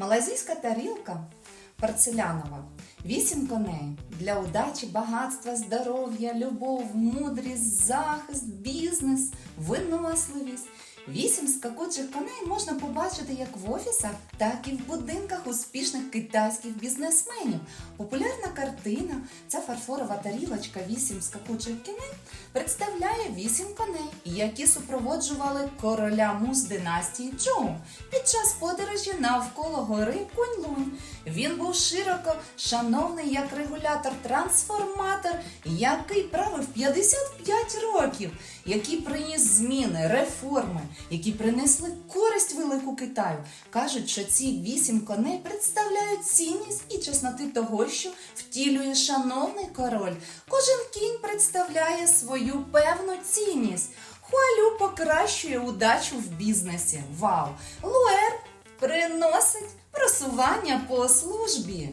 Малазійська тарілка порцелянова. Вісім коней для удачі, багатства, здоров'я, любов, мудрість, захист, бізнес, винномасливість. Вісім скакучих коней можна побачити як в офісах, так і в будинках успішних китайських бізнесменів. Популярна картина, ця фарфорова тарілочка вісім скакучих коней представляє вісім коней, які супроводжували короля муз династії Чоу під час подорожі навколо гори Кунь-Лунь. Він був широко шановний як регулятор-трансформатор, який правив 55 років, який приніс зміни, реформи, які принесли користь велику Китаю. Кажуть, що ці вісім коней представляють цінність і чесноти того, що втілює шановний король. Кожен кінь представляє свою певну цінність. Хуалю покращує удачу в бізнесі. Вау! Луер приносить просування по службі.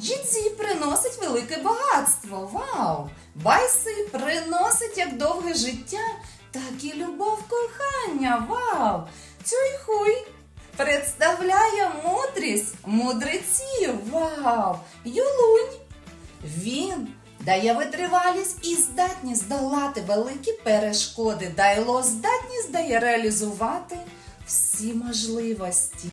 Джідзі приносить велике багатство. Вау! Байси приносить як довге життя, так і любов кохання. Вау! Цюйхуй представляє мудрість мудреців. Вау! Юлунь! Він дає витривалість і здатність долати великі перешкоди. Дайло здатність дає реалізувати всі можливості.